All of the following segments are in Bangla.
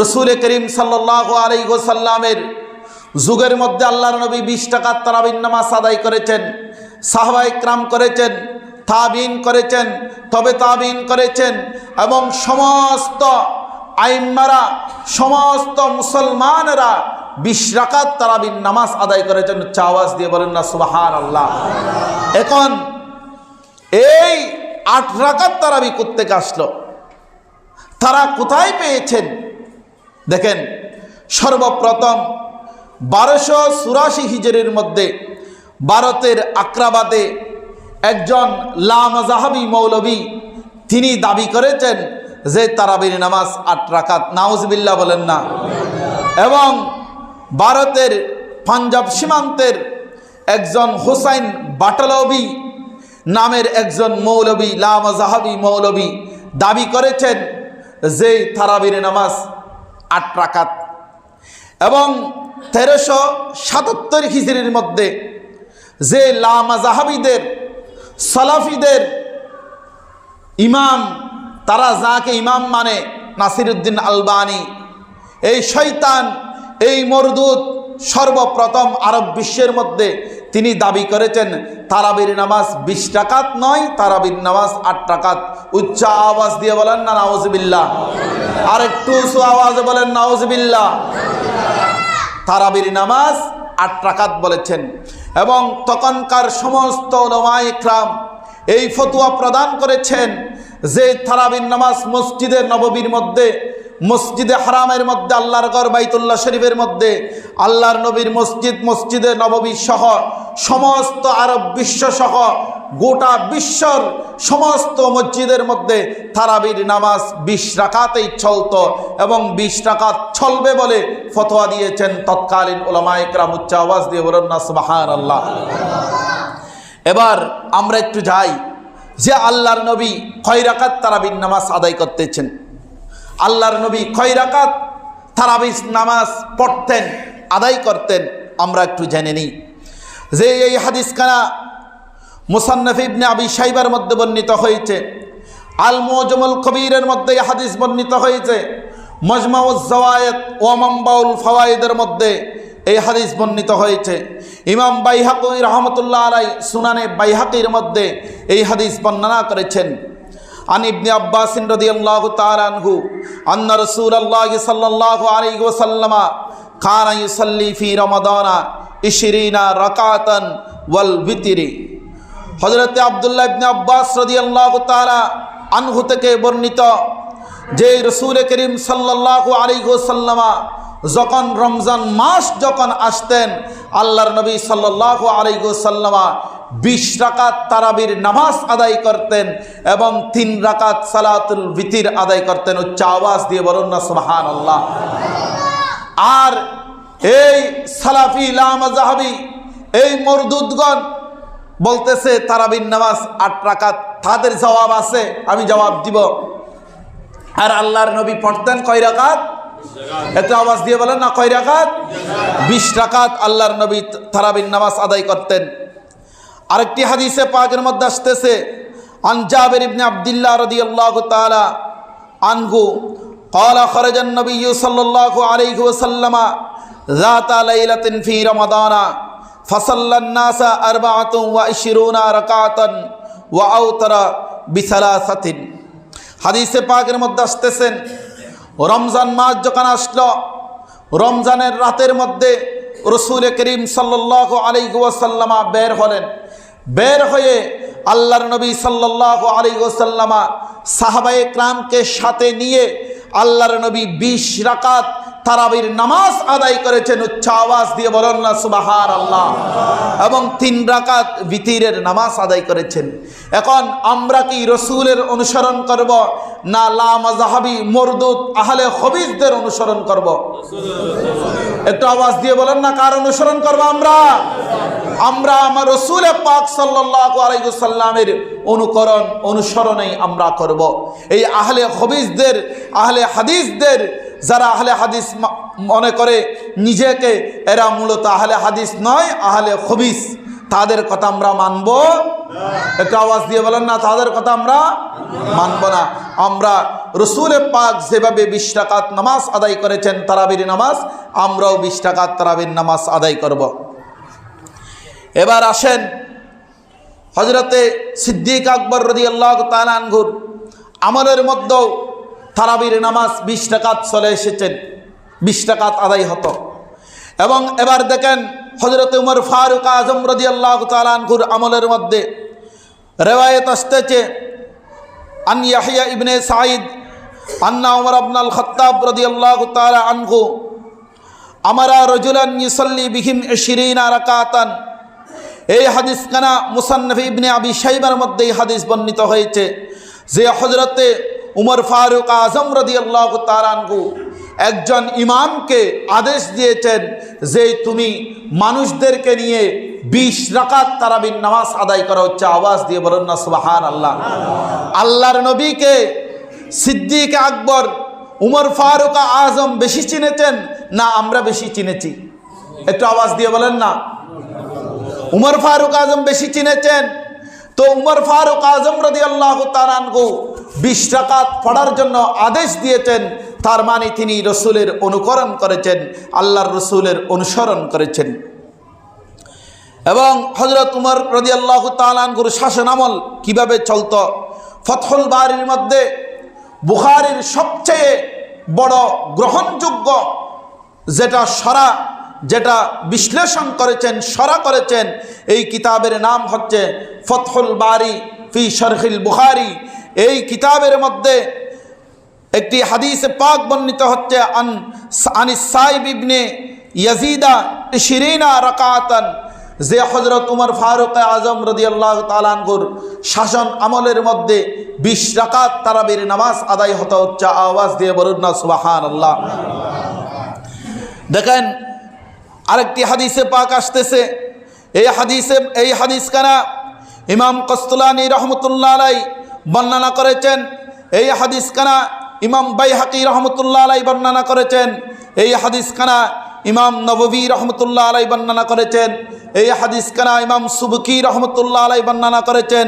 রসুল করিম সাল্লাহ আলাইসাল্লামের যুগের মধ্যে আল্লাহর নবী বিশ টাকার তারাবিন নামাজ আদায় করেছেন, সাহবা ইকরাম করেছেন, তাবিন করেছেন, তবে তাবিন করেছেন এবং সমস্ত আইম্মারা, সমস্ত মুসলমানরা বিশ রাকাত তারাবিন নামাজ আদায় করেছেন। উচ্চ আওয়াজ দিয়ে বলেন না সুবাহান আল্লাহ এখন এই আট রাকাত তারাবি করতে আসলো? তারা কোথায় পেয়েছেন? দেখেন, সর্বপ্রথম বারোশো চুরাশি হিজরের মধ্যে ভারতের আক্রাবাদে একজন লামাজাহাবি মৌলবী তিনি দাবি করেছেন যে তারাবির নামাজ আট রাকাত নাউজবিল্লা বলেন না। এবং ভারতের পাঞ্জাব সীমান্তের একজন হুসাইন বাটালবি নামের একজন মৌলবী, লামাজাহাবি মৌলবী দাবি করেছেন যে তারাবির নামাজ আট রাকাত। এবং তেরোশো সাতাত্তর খিচড়ির মধ্যে যে লামাজাহাবিদের, সালাফিদের ইমাম, তারা যাকে ইমাম মানে নাসিরুদ্দিন আলবানি, এই শৈতান এই মরদুদ সর্বপ্রথম আরব বিশ্বের মধ্যে তিনি দাবি করেছেন, তারাবির নামাজ বিশ টাকাত নয়, তারাবির নামাজ আট টাকাত উচ্চ আওয়াজ দিয়ে বলেন না নাওজবিল্লা আর একটু উঁচু আওয়াজে বলেন নাওজবিল্লা তারাবির নামাজ আট টাকাত বলেছেন। এবং তখনকার সমস্ত ইকরাম এই ফতুয়া প্রদান করেছেন যে তারাবির নামাজ মসজিদের নববীর মধ্যে মসজিদে হারামের মধ্যে, আল্লাহর গড় বাইতুল্লাহ শরীফের মধ্যে, আল্লাহর নবীর মসজিদ, মসজিদে নববী সহ সমস্ত আরব বিশ্ব সহ গোটা বিশ্বর সমস্ত মসজিদের মধ্যে তারাবির নামাজ বিশ রাকাতেই চলত এবং বিশ রাকাত চলবে বলে ফতোয়া দিয়েছেন তৎকালীন ওলামায়করা উচ্চা আওয়াজ দিয়ে বলেন না আল্লাহ এবার আমরা একটু যাই যে আল্লাহর নবী কয় রাকাত তারাবির নামাজ আদায় করতেছেন। আল্লাহর নবী কয় রাকাত তারাবির নামাজ পড়তেন, আদায় করতেন, আমরা একটু জেনে নিই। যে এই হাদিস কানা মুসান্নফ ইবনে আবি সাইবার মধ্যে বর্ণিত হয়েছে আল মোজমুল কবিরের মধ্যে এই হাদিস বর্ণিত হয়েছে মজমাউজ্জওয়ায়েত ওয়ামাম্বাউল ফওয়াইদের মধ্যে এই হাদিস বর্ণিত হয়েছে। ইমাম বাইহাকুই রহমতুল্লাহ আলাই সুনানে বাইহাকির মধ্যে এই হাদিস বর্ণনা করেছেন। عن ابن عباس رضي الله تعالى عنه أن رسول الله صلى الله عليه وسلم كان يصلي في رمضان عشرين ركعة والوتر হজরতে আবদুল্লাহ ইবনে আব্বাস রাদিয়াল্লাহু তাআলা আনহু থেকে বর্ণিত যে রসুল করিম সাল্লাল্লাহু আলাইহি ওয়াসাল্লামা যখন রমজান মাস যখন আসতেন আল্লাহর নবী সাল্লাল্লাহু আলাইহি ওয়াসাল্লামা বিশ রাকাত তারাবির নামাজ আদায় করতেন এবং তিন রাকাত সালাতুল ভিতির আদায় করতেন। উচ্চ আওয়াজ দিয়ে বলুন না সুবহান আল্লাহ আর এই সালাফি লামাজাহাবি, এই মরদুদগণ বলতেছে, তারাবির নামাজ আট রাকাত, তাদের জবাব আছে, আমি জবাব দিব। আর আল্লাহর নবী পড়তেন কয় রাকাত? একটু আওয়াজ দিয়ে বলেন না, কয় রাকাত? বিশ রাকাত আল্লাহর নবী তারাবির নামাজ আদায় করতেন। আরেকটি হাদিসে পাকের মধ্যে আসতেছে আনজাবের ইবনে আবদুল্লাহ রাদিয়াল্লাহু তাআলা আনহু قال خرج النبي صلى الله عليه وسلم ذات ليلة في رمضان فصلى الناس أربعة وعشرون ركعة وأوتر بثلاثة হাদিসে পাকের মধ্যে আসতেছেন রমজান মাস যখন আসলো রমজানের রাতের মধ্যে রসুল করিম সাল্লাহ আলাইসাল্লামা বের হলেন। বের হয়ে আল্লাহর নবী সাল্লাহ আলাইসাল্লামা সাহাবায়ে ক্রামকে সাথে নিয়ে আল্লাহর নবী বিশ রাকাত তারাবির নামাজ আদায় করেছেন। উচ্চ আওয়াজ দিয়ে বলেন না সুবাহার আল্লাহ এবং তিন রাকাত বিতিরের নামাজ আদায় করেছেন। এখন আমরা কি রসুলের অনুসরণ করব না লা লামাজাহাবি মরদুদ আহলে হবিজদের অনুসরণ করব? একটু আওয়াজ দিয়ে বলেন না, কার অনুসরণ করব আমরা? আমরা আমার রসুল পাক সাল্লাহ অনুকরণ, অনুসরণেই আমরা করব। এই আহলে হবিজদের আহলে হাদিসদের, যারা আহলে হাদিস মনে করে নিজেকে, এরা মূলত আহলে হাদিস নয়, আহলে হবিস তাদের কথা আমরা মানব? একটু আওয়াজ দিয়ে বলেন না তাদের কথা আমরা মানব না। আমরা রসুলে পাক যেভাবে বিশ টাকাত নামাজ আদায় করেছেন তারাবির নামাজ আমরাও বিশ টাকাত তারাবির নামাজ আদায় করব। এবার আসেন হজরতে সিদ্দিক আকবর রদি আল্লাহ তালানঘুর আমলের মধ্যেও তারাবির নামাজ বিশ টাকাত চলে এসেছেন বিশ টাকাত আদায় হতো। এবং এবার দেখেন হজরত উমর ফারুক আজম রদি আল্লাহ তালানঘুর আমলের মধ্যে রেওয়ায়ত আসতেছে, আন ইয়াহিয়া ইবনে সাঈদ, আন্না উমর আবনাল খত্তাব রদি আল্লাহ তালা আনহু, আমারা রজুলান ইসল্লি বিহিম শিরিনা রাকাতান। এই হাদিস কানা মুসান্নফ ইবনে আবি সাইবার মধ্যে এই হাদিস বর্ণিত হয়েছে যে হজরতে উমর ফারুক আজম রদি আল্লাহ তারানগু একজন ইমামকে আদেশ দিয়েছেন যে তুমি মানুষদেরকে নিয়ে বিশ রাকাত তারাবিন নামাজ আদায় করা, হচ্ছে আওয়াজ দিয়ে বলুন না সুবাহান আল্লাহ আল্লাহর নবীকে সিদ্দিক আকবর, উমর ফারুক আজম বেশি চিনেছেন? না, আমরা বেশি চিনেছি। একটু আওয়াজ দিয়ে বলেন না। উমর ফারুক আজম বেশি চিনেছেন? তো উমর ফারুক আজম রদি আল্লাহ তারানগু বিশ টাকাত পড়ার জন্য আদেশ দিয়েছেন তার মানে তিনি রসুলের অনুকরণ করেছেন, আল্লাহর রসুলের অনুসরণ করেছেন। এবং হজরত উমর রদি আল্লাহ তালানগুর শাসন আমল কীভাবে চলত? ফতহুল বাড়ির মধ্যে বুখারির সবচেয়ে বড় গ্রহণযোগ্য যেটা সরা, যেটা বিশ্লেষণ করেছেন, সরা করেছেন, এই কিতাবের নাম হচ্ছে ফতহুল বারি ফি শরখিল বুখারি। এই কিতাবের মধ্যে একটি হাদিসে পাক বর্ণিত হচ্ছে, আন আনি সাইব ইবনে ইয়াজিদা শিরিনা রাকাতান, যে হজরত উমর ফারুক আজম রদি আল্লাহ তালানগুর শাসন আমলের মধ্যে বিশ রাকাত তারাবির নামাজ আদায় হতে হচ্ছে, আওয়াজ দিয়ে বলুন না সুবাহান আল্লাহ দেখেন, আরেকটি হাদিসে পাক আসতেছে, এই হাদিসে, এই হাদিস কানা ইমাম কস্তুলানি রহমতুল্লাহ আলাই বর্ণনা করেছেন, এই হাদিস কানা ইমাম বাইহাকি রহমতুল্লাহ আলাই বর্ণনা করেছেন, এই হাদিস কানা ইমাম নববী রহমতুল্লাহ আলাই বর্ণনা করেছেন, এই হাদিস কানা ইমাম সুবকি রহমতুল্লাহ আলাই বর্ণনা করেছেন,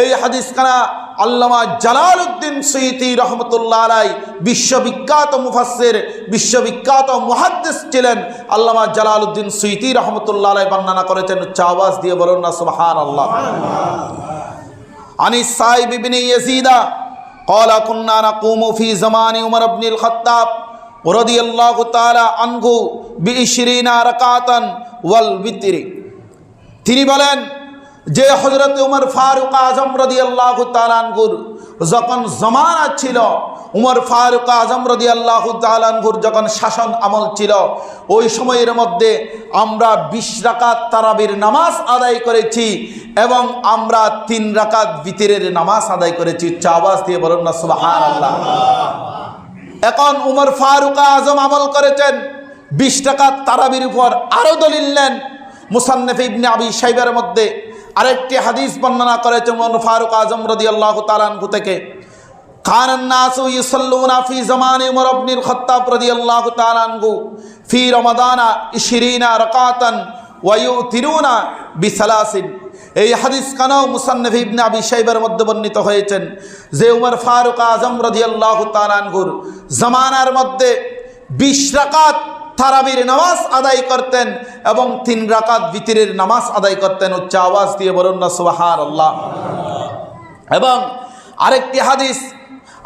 এই হাদিস কানা আল্লামা জালাল উদ্দিন সৈতি রহমতুল্লাহ আলাই বিশ্ববিখ্যাত মুফাসের বিশ্ববিখ্যাত মুহাদ্দিস ছিলেন আল্লামা জালাল উদ্দিন সৈতি রহমতুল্লাহ আলাই বর্ণনা করেছেন, উচ্চ আওয়াজ দিয়ে বলুন না সুবহান আল্লাহ আনি সাইব ইবনে ইয়াজিদা কলা কুন্না কুমুফি জমানি উমর আবনিল খত্তাব রদি আল্লাহ তালা আঙ্গু বিশরিনা রকাতন ওয়াল বিতিরি তিনি বলেন, যে হজরত উমর ফারুক আজম রদি আল্লাহ তালানগুর যখন জমানা ছিল উমর ফারুক আজম রদি আল্লাহ তালানগুর যখন শাসন আমল ছিল, ওই সময়ের মধ্যে আমরা বিশ রাকাত তারাবির নামাজ আদায় করেছি এবং আমরা তিন রাকাত বিতিরের নামাজ আদায় করেছি। চাওয়াজ দিয়ে বলুন না সুবাহান আল্লাহ এখন উমর ফারুক আজম আমল করেছেন, বিশ টাকা তারাবির উপর আরও দলিল নেন। মুসান্নফ ইবনে আবি সাইবের মধ্যে আরেকটি হাদিস বর্ণনা করেছে উমর ফারুক আজম রদি আল্লাহ তালানহু থেকে। كان الناس يصلون في زمان عمر بن الخطاب رضي الله تعالى عنه في رمضان 20 ركعة ويؤترون بثلاث এই হাদিস কানাও মুসান্নফ ইবনে আবি সাইবার মধ্যে বর্ণিত হয়েছেন যে উমর ফারুক আজম রাদিয়াল্লাহু তাআলা আনহুর জামানার মধ্যে 20 রাকাত তারাবির নামাজ আদায় করতেন এবং তিন রাকাত বিতিরের নামাজ আদায় করতেন উচ্চ আওয়াজ দিয়ে বলুন না সুবহানাল্লাহ এবং আরেকটি হাদিস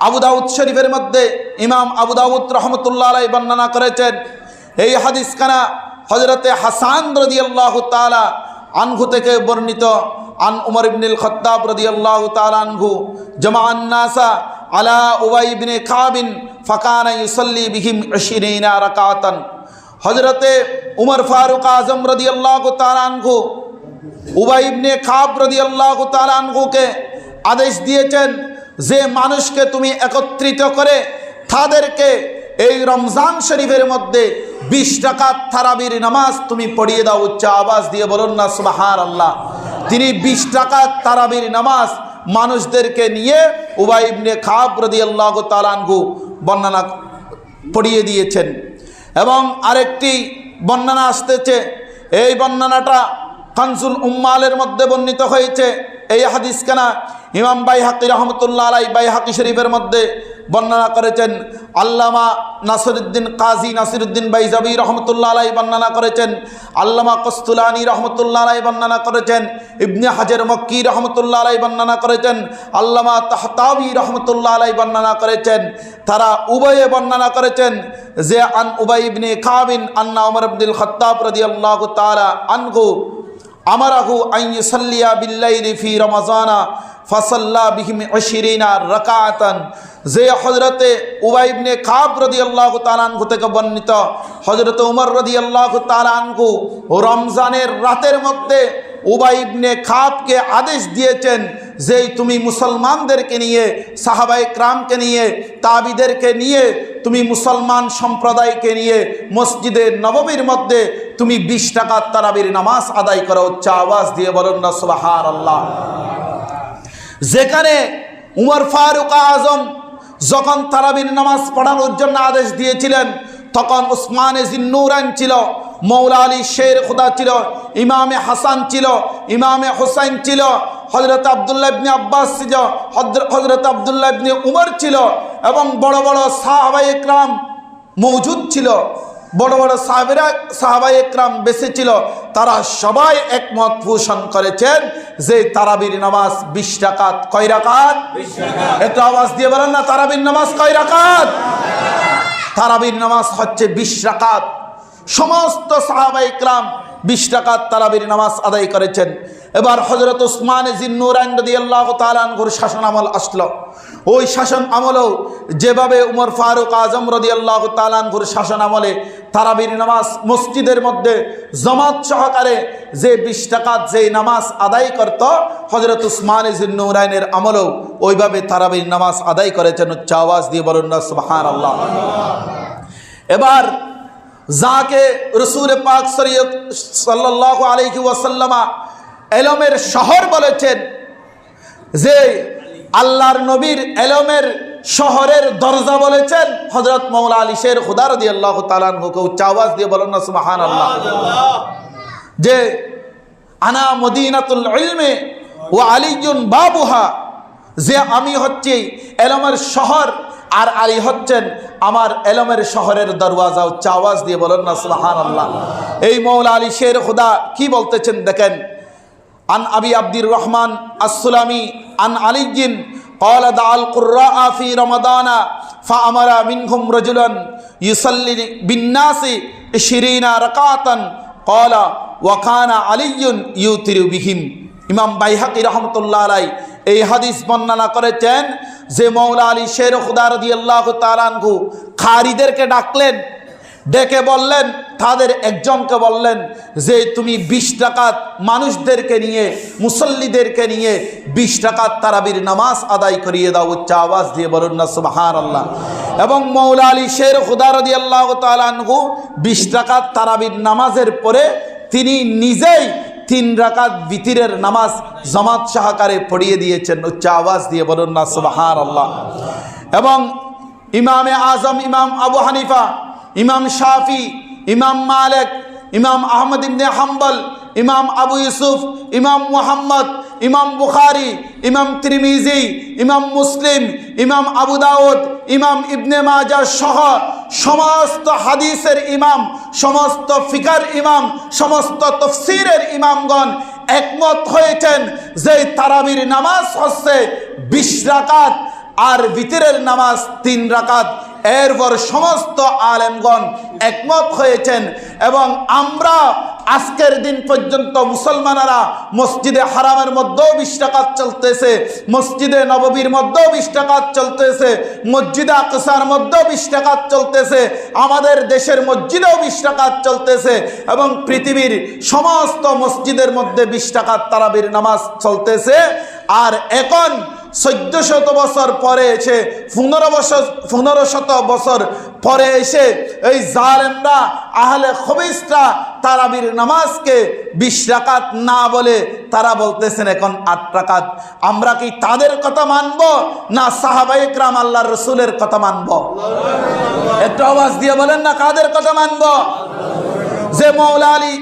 আবু দাউদ শরীফের মধ্যে ইমাম আবু দাউদ রহমতুল্লাহ আলাই বর্ণনা করেছেন, এই হাদিস কানা হজরতে হাসান রদি আল্লাহ তালা আনহু থেকে বর্ণিত। আন উমর ইবনুল খত্তাব রদি আল্লাহ তালানহু জমা আন্নাসা আলা উবাই ইবনে খাবিন ফাকানা ইউসল্লি বিহিম আশিরিনা রাকাতান। হজরতে উমর ফারুক আজম রদি আল্লাহ তালানহু উবাই ইবনে খাব রদি আল্লাহ তালানহুকে আদেশ দিয়েছেন যে মানুষকে তুমি একত্রিত করে তাদেরকে এই রমজান শরীফের মধ্যে বিশ টাকা থারাবির নামাজ তুমি পড়িয়ে দাও, উচ্চ আওয়াজ দিয়ে বলুন না সুবাহার আল্লাহ তিনি বিশ টাকা তারাবির নামাজ মানুষদেরকে নিয়ে উবাই ইবনে খাব রদি আল্লাহ তালানহু বর্ণনা পড়িয়ে দিয়েছেন। এবং আরেকটি বর্ণনা আসতেছে, এই বর্ণনাটা কানসুল উম্মালের মধ্যে বর্ণিত হয়েছে। এই হাদিস কেনা ইমাম বাই হাকি রহমতুল্লাহ আলাই বাই হাকি শরীফের মধ্যে বর্ণনা করেছেন, আল্লামা নাসিরুদ্দিন কাজী নাসিরুদ্দিন বাইজাবি রহমতুল্লাহ আলাই বর্ণনা করেছেন, আল্লামা কস্তুলানি রহমতুল্লাহ আলাই বর্ণনা করেছেন, ইবনে হাজের মক্কি রহমতুল্লাহ আলাই বর্ণনা করেছেন, আল্লামা তাহতাবি রহমতুল্লাহ আলাই বর্ণনা করেছেন, তারা উভয়ে বর্ণনা করেছেন যে, আন উবাই ইবনে কাবিন আন্না উমর আব্দুল খত্তাব রাদিয়াল্লাহু তাআলা আনহু আমারাহু আইয়ুসাল্লিয়া বিল্লাইলি ফি রমাজানা ফাসাল্লা বিহিম আশিরিনা রাকাতান যে হজরতে উবাইবনে কাব রদি আল্লাহ তালানহু থেকে বর্ণিত হজরত উমর রদি আল্লাহ তালানহু রমজানের রাতের মধ্যে উবাইবনে খাবকে আদেশ দিয়েছেন যে, তুমি মুসলমানদেরকে নিয়ে সাহাবাই ক্রামকে নিয়ে, তাবিদেরকে নিয়ে তুমি মুসলমান সম্প্রদায়কে নিয়ে মসজিদে নবমীর মধ্যে তুমি বিশ টাকার তারাবির নামাজ আদায় করো, উচ্চ আওয়াজ দিয়ে বলুন না সুবাহার আল্লাহ যেখানে উমর ফারুক আজম যখন তারাবির নামাজ পড়ানোর জন্য আদেশ দিয়েছিলেন, তখন উসমানে জিন্নুরান ছিল, মৌলা আলী শের খুদা ছিল, ইমামে হাসান ছিল, ইমামে হোসাইন ছিল হজরত আবদুল্লাহ ইবনে আব্বাস ছিল হজরত আবদুল্লাহ ইবনে উমর ছিল এবং বড় বড় সাহাবাই একরাম মৌজুদ ছিল। বড় বড় সাহাবেরা সাহাবাই একরাম বেঁচে ছিল। তারা সবাই একমত পোষণ করেছেন যে তারাবির নামাজ বিশ রাকাত কয় রাকাত? একটু আওয়াজ দিয়ে বলেন না তারাবির নামাজ কয় রাকাত? তারাবির নামাজ হচ্ছে বিশ রাকাত। সমস্ত সাহাবা ইকরাম বিশ টাকার তারাবির নামাজ আদায় করেছেন। এবার হজরত উসমান জিন্নুরান রদি আল্লাহ শাসন আমল আসলো। ওই শাসন আমলেও যেভাবে উমর ফারুক আজম রদি আল্লাহ তালানগুর শাসন আমলে তারাবির নামাজ মসজিদের মধ্যে জমাত সহকারে যে বিশ টাকার যে নামাজ আদায় করত হজরত উসমান জিন্নুরাইনের আমলেও ওইভাবে তারাবির নামাজ আদায় করেছেন। উচ্চ আওয়াজ দিয়ে বলুন না সুবাহান আল্লাহ এবার যাকে রসুল পাক সৈয়দ সাল্লাহ আলহি ওয়াসাল্লামা এলমের শহর বলেছেন যে আল্লাহর নবীর এলমের শহরের দরজা বলেছেন হজরত মৌলা আলী শের খুদার দিয়ে আল্লাহ তালানহুকে উচ্চাওয়াজ দিয়ে বলেন না সুমাহান আল্লাহ যে আনা মদিনাতুল ইলমে ও আলিজুন বাবুহা যে আমি হচ্ছি এলমের শহর আর আলী হচ্ছেন আমার এলমের শহরের দরওয়াজা উচ্চ আওয়াজ দিয়ে বলেন না সুবাহান আল্লাহ এই মৌলা আলী শের খুদা কি বলতেছেন দেখেন আন আবি আব্দুর রহমান আসসালামি আন আলিজিন قال دعا القراء في رمضان فأمر منهم رجلا يصلي بالناس عشرين ركعة قال وكان علي يوتر بهم ইমাম বাইহাকি রহমতুল্লাহ আলাই এই হাদিস বর্ণনা করেছেন যে মৌলা আলী শের খুদার দিয়ে আল্লাহ তালানহু খারিদেরকে ডাকলেন, ডেকে বললেন, তাদের একজনকে বললেন যে তুমি বিশ টাকাত মানুষদেরকে নিয়ে, মুসল্লিদেরকে নিয়ে বিশ টাকাত তারাবির নামাজ আদায় করিয়ে দাও, উচ্চ আওয়াজ দিয়ে বলুন না সুবাহার আল্লাহ এবং মৌলা আলী শের খুদার দিয়ে আল্লাহ তালানহু বিশ টাকাত তারাবির নামাজের পরে তিনি নিজেই তিন রাকাত বিতিরের নামাজ জমাত সাহাকারে পড়িয়ে দিয়েছেন, উচ্চ আওয়াজ দিয়ে বলুন না সুবাহার আল্লাহ এবং ইমামে আজম, ইমাম আবু হানিফা, ইমাম শাফি, ইমাম মালেক, ইমাম আহমদ ইবনে হাম্বল, ইমাম আবু ইউসুফ, ইমাম মুহাম্মদ ইমাম বুখারি, ইমাম ত্রিমিজি, ইমাম মুসলিম, ইমাম আবু দাউদ, ইমাম ইবনে মাজা সহ সমস্ত হাদিসের ইমাম, সমস্ত ফিকার ইমাম, সমস্ত তফসিরের ইমামগণ একমত হয়েছেন যে তারাবির নামাজ হচ্ছে বিশ রাকাত আর ভিতরের নামাজ তিন রাকাত। এরপর সমস্ত আলেমগণ একমত হয়েছেন এবং আমরা আজকের দিন পর্যন্ত মুসলমানেরা মসজিদে হারামের মধ্যেও বিশ টাকাত চলতেছে, মসজিদে নববীর মধ্যেও বিশ টাকাত চলতেছে, মসজিদে আকসার মধ্যেও বিশ টাকাত চলতেছে, আমাদের দেশের মসজিদেও বিশ টাকাত চলতেছে এবং পৃথিবীর সমস্ত মসজিদের মধ্যে বিশ টাকাত তারাবির নামাজ চলতেছে। আর এখন চোদ্দ শত বছর পরে এসে, পনেরো বছর পনেরো শত বছর পরে এসে এই জালেমরা, আহলে খবিসরা তারাবির নামাজকে বিশ রাকাত না বলে তারা বলতেছেন এখন আট রাকাত। আমরা কি তাদের কথা মানব না সাহাবাইক রাম আল্লাহ রসুলের কথা মানব? একটু আওয়াজ দিয়ে বলেন না কাদের কথা মানব? যে মৌলা আলী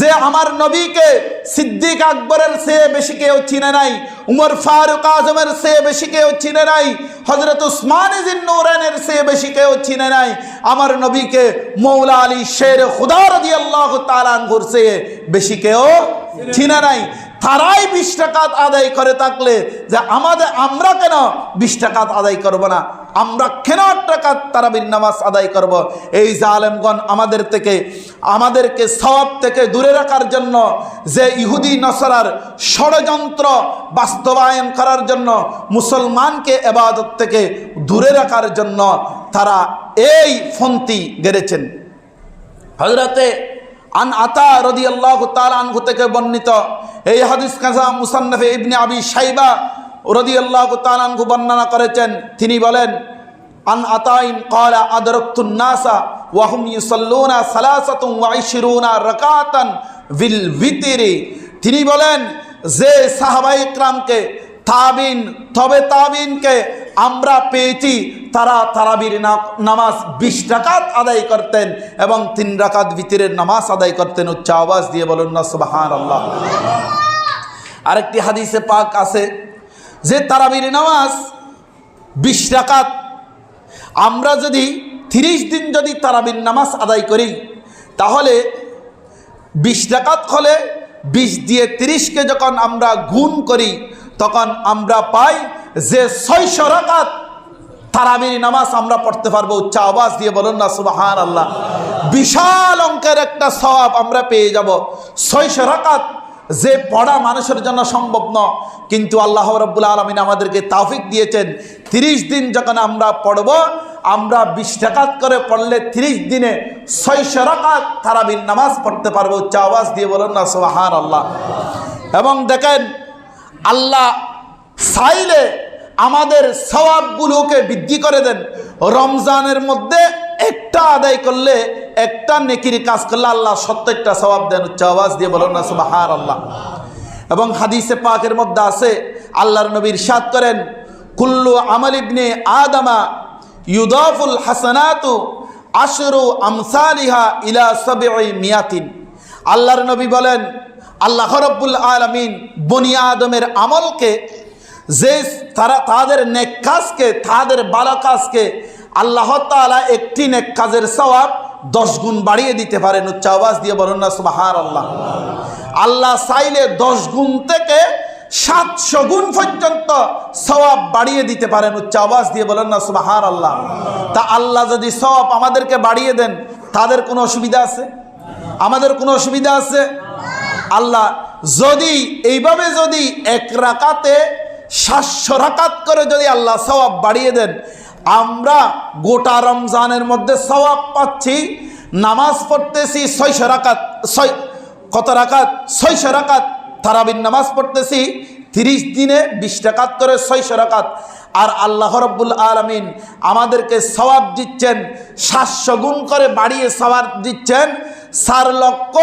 যে আমার নবীকে সিদ্দিক আকবরের চেয়ে বেশি কেউ চিনে নাই, উমর ফারুক আজমের চেয়ে বেশি কেউ চিনে নাই হজরত উসমান নৌরানের চেয়ে বেশি কেউ চিনে নাই। আমার নবীকে মৌলা আলী শের খুদার দিয়ে আল্লাহ তালান ঘুরছে বেশি কেউ চিনে নাই। তারাই বিশ টাকাত আদায় করে থাকলে যে আমাদের আমরা কেন বিশ টাকাত আদায় করব না? আমরা কেন আট টাকাত তারাবির নামাজ আদায় করব? এই জালেমগণ আমাদের থেকে, আমাদেরকে সব থেকে দূরে রাখার জন্য, যে ইহুদি, নসরার ষড়যন্ত্র বাস্তবায়ন করার জন্য, মুসলমানকে এবাদত থেকে দূরে রাখার জন্য তারা এই ফন্তি গেড়েছেন। হজরতে আন আতা রদি আল্লাহ তালু থেকে বর্ণিত। এই হাদিস কাজা মুসান্নফে ইবনে আবি সাইবা রদি আল্লাহ তালু বর্ণনা করেছেন। তিনি বলেন, আন আতাইন কালা আদরক্তুন নাসা ওয়াহুম ইউসল্লুনা সালাসাতুম ওয়াইশিরুনা রকাতান বিল ভিতিরি। তিনি বলেন, যে সাহাবাই ক্রামকে তাবিন, তবে তাবিনকে আমরা পেয়েছি। তারা তারাবির নামাজ বিশ রাকাত আদায় করতেন এবং তিন রাকাত ভিতরের নামাজ আদায় করতেন। উচ্চ আওয়াজ দিয়ে বলুন না সুবাহান আল্লাহ আরেকটি হাদিসে পাক আছে যে তারাবির নামাজ বিশ রাকাত। আমরা যদি তিরিশ দিন যদি তারাবির নামাজ আদায় করি, তাহলে বিশ ডাকাত হলে বিশ দিয়ে তিরিশকে যখন আমরা গুণ করি তখন আমরা পাই যে ছয়শো রাকাত তারাবির নামাজ আমরা পড়তে পারব। উচ্চ আওয়াজ দিয়ে বলুন না সুবাহান আল্লাহ বিশাল অঙ্কের একটা সওয়াব আমরা পেয়ে যাব। ছয়শো রাকাত যে পড়া মানুষের জন্য সম্ভব ন কিন্তু আল্লাহ রব্বুল আলমিন আমাদেরকে তাফিক দিয়েছেন। তিরিশ দিন যখন আমরা পড়ব, আমরা বিশ টাকাত করে পড়লে তিরিশ দিনে ছয়শো রাকাত তারাবির নামাজ পড়তে পারব। উচ্চ আওয়াজ দিয়ে বলুন না সুবাহান আল্লাহ এবং দেখেন আল্লাহ চাইলে আমাদের সওয়াবগুলোকে বৃদ্ধি করে দেন। রমজানের মধ্যে একটা আদায় করলে একটা নেকির কাজ করলে আল্লাহ সত্তরটা সওয়াব দেন, উচ্চ আওয়াজ দিয়ে বলুন না সুবাহার আল্লাহ এবং হাদিসে পাকের মধ্যে আছে, আল্লাহর নবীর সাদ করেন, কুল্লু আমল ইবনে আদামা ইউদাফুল হাসানাতু আশরু আমসালিহা ইলা সাবিঈ মিয়াতিন। আল্লাহর নবী বলেন আল্লাহ রব্বুল আলমিন বনি আদমের আমলকে, যে তারা তাদের নেক কাজকে, তাদের ভালো কাজকে আল্লাহ তাআলা একটি নেক কাজের সওয়াব দশ গুণ বাড়িয়ে দিতে পারেন। উচ্চ আওয়াজ দিয়ে বলুন না সুবাহার আল্লাহ আল্লাহ চাইলে দশ গুণ থেকে সাতশো গুণ পর্যন্ত সওয়াব বাড়িয়ে দিতে পারেন। উচ্চ আওয়াজ দিয়ে বলেন না সুবাহার আল্লাহ তা আল্লাহ যদি সওয়াব আমাদেরকে বাড়িয়ে দেন, তাদের কোনো অসুবিধা আছে? আমাদের কোনো অসুবিধা আছে? আল্লাহ যদি, এইভাবে যদি এক রাকাতে, সাতশো রাকাত করে যদি আল্লাহ সওয়াব বাড়িয়ে দেন, আমরা গোটা রমজানের মধ্যে সওয়াব পাচ্ছি, নামাজ পড়তেছি ছয়শো রাকাত কত রাকাত? ছয়শো রাকাত। তারাবিন নামাজ পড়তেছি তিরিশ দিনে বিশ টাকাত করে ছয়শো রাকাত। আর আল্লাহ রব্বুল আলমিন আমাদেরকে সওয়াব দিচ্ছেন, সাতশো গুণ করে বাড়িয়ে সওয়াব দিচ্ছেন চার লক্ষ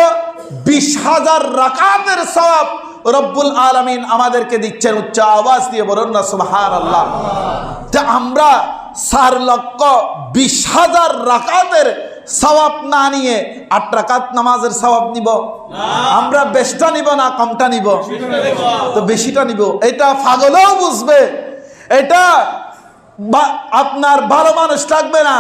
বিশ হাজার রাকাতের সওয়াব রব্বুল আলমিন আমাদেরকে দিচ্ছেন। উচ্চ আওয়াজ দিয়ে বলুন না সুবহান আল্লাহ তা আমরা চার লক্ষ বিশ হাজার রাকাতের সওয়াব না নিয়ে আট রাকাত নামাজের সওয়াব নিব? আমরা বেশটা নিব না কমটা নিব? তো বেশিটা নিব। এটা পাগলেও বুঝবে। এটা আপনার ভালো মানুষ লাগবে না।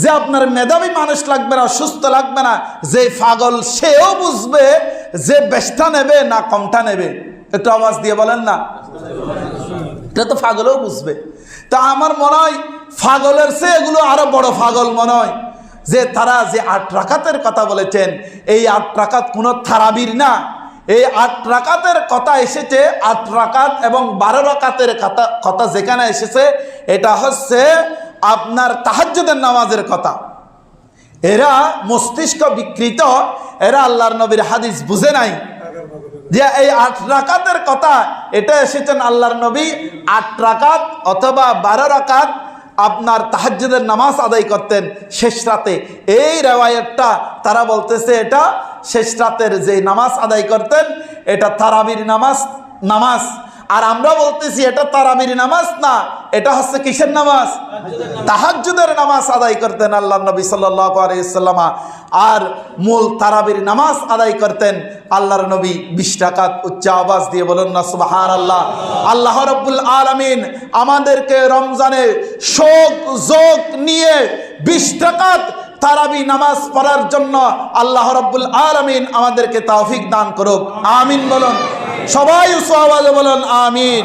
যে আপনার মেধাবী মানুষ লাগবে না, সুস্থ লাগবে না, যে পাগল সেও বুঝবে যে বেশটা নেবে না কমটা নেবে। একটু আওয়াজ দিয়ে বলেন না। এটা তো পাগলও বুঝবে। তা আমার মনে হয় পাগলের সে এগুলো আরও বড় পাগল মনে হয়। যে তারা যে আট রাকাতের কথা বলেছেন, এই আট রাকাত কোনো থারাবির না। এই আট রাকাতের কথা এসেছে, আট রাকাত এবং বারো রাকাতের কথা কথা যেখানে এসেছে, এটা হচ্ছে আপনার তাহাজ্জুদের নামাজের কথা। এরা মস্তিষ্ক বিকৃত, এরা আল্লাহর নবীর হাদিস বুঝে নাই। যে এই আট রাকাতের কথা, এটা এসেছেন আল্লাহর নবী আট রাকাত অথবা বারো রাকাত আপনার তাহাজ্জুদের নামাজ আদায় করতেন শেষ রাতে। এই রেওয়ায়তটা তারা বলতেছে এটা শেষ রাতের যে নামাজ আদায় করতেন, এটা তারাবির নামাজ নামাজ। আর আমরা বলতেছি এটা তারাবির নামাজ না এটা হচ্ছে কিসের নামাজ? তাহাজ্জুদের নামাজ আদায় করতেন আল্লাহ নবী সাল্লামা আর মূল তারাবির নামাজ আদায় করতেন আল্লাহর নবী বিশ টাকাত উচ্চ আওয়াজ দিয়ে বলুন না সুবাহান আল্লাহ আল্লাহ রব্বুল আলমিন আমাদেরকে রমজানে শোক যোগ নিয়ে বিশ টাকাত তারাবি নামাজ পড়ার জন্য আল্লাহ রব্বুল আলমিন আমাদেরকে তৌফিক দান করুক। আমিন বলুন। সবাই উচ্চ আওয়াজে বলুন, আমিন।